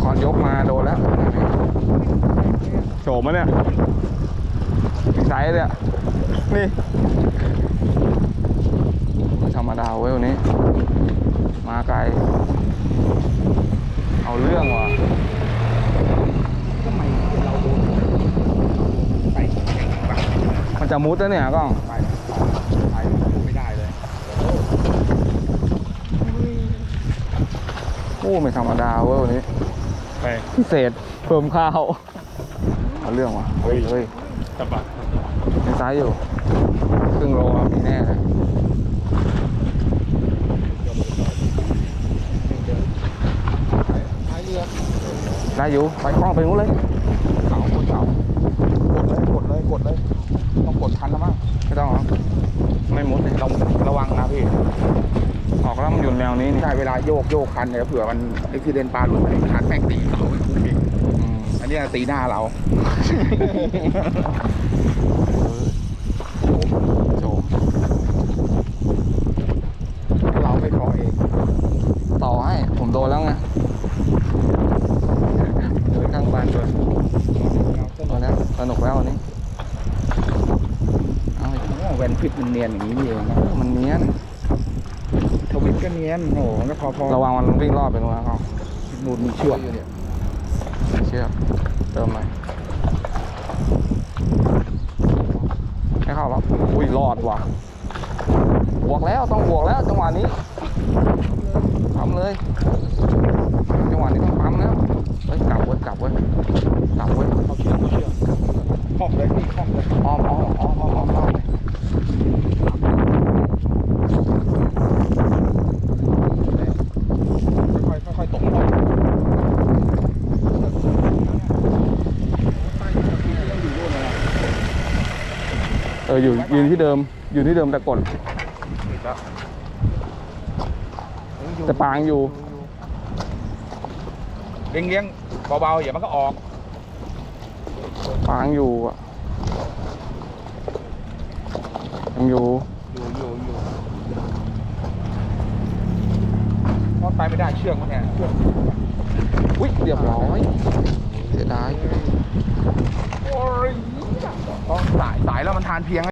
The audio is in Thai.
คอนยกมาโดนแล้วโฉมมะเนี่ยไซส์เนี่ยนี่ธรรมดาเว้ยวันนี้ มาไกล เอาเรื่องว่ะมันจะมุดแล้วเนี่ยก้องไปไปไม่ได้เลยโอ้ไม่ธรรมดาเว้ยวันนี้ ไปพิเศษเพิ่มข้าวเอาเรื่องว่ะเฮ้ยเฮ้ยสะบัดในซ้ายอยู่ ครึ่งโลอะมีแน่เลยท้ายเรือได้อยู่ ไปกล้องไปนู้นเลย เขาบนเขากดเลยกดเลยกดเลยต้องกดคันแล้วมั้ง ไม่ต้องหรอกไม่มุดเลย เราระวังนะพี่ ออกแล้วมันอยู่ แนวนี้นี่ได้เวลาโยกโยกคันเนี่ยเผื่อมันอุบิเหตุปลาหลุดไปคันแม่งตีเสาไปปุ๊บอีกอืมอันเนี้ยตีหน้าเราโฉมเราไม่ขอเอง ต่อให้ผมโดนแล้วไงเดินข้างบ้านด้วยตัวแล้วสนุกแล้ววันนี้เอาอีกโอ้แวนพิษมันเนียนอย่างนี้นี่เองนะมันเนี้ยน ทวิตก็เนียนโอ้โหมันก็พอพอระวังมันวิ่งรอบไปนู้นนะกล้องนูนมีเชือกอยู่เนี่ยเชือกเติมหน่อยให้เข้าแล้วอุ้ยรอดว่ะบวกแล้วต้องบวกแล้วจังหวะนี้ปั๊มเลยจังหวะนี้ต้องปั๊มแล้วเฮ้ยกลับเว้ยกลับเว้ยกลับเว้ยเอาเชือกเอาเชือกคล่อมเลยพี่คล่อมเลยอ้อมอ้อมอ้อมอ้อมอ้อมอ้อม ค่อยๆค่อยๆตกลง เอออยู่ยืนที่เดิมอยู่ที่เดิมแต่กดแต่ปางอยู่เลี้ยงเลี้ยงๆเบาๆอย่ามันก็ออกปางอยู่อะยังอยู่อยู่อยู่อยู่ทอดไปไม่ได้เชือกมันเนี่ยเชือกอุ้ยเรียบร้อยเสียดายโอ้ยต้องสายสายแล้วมันทานเพียง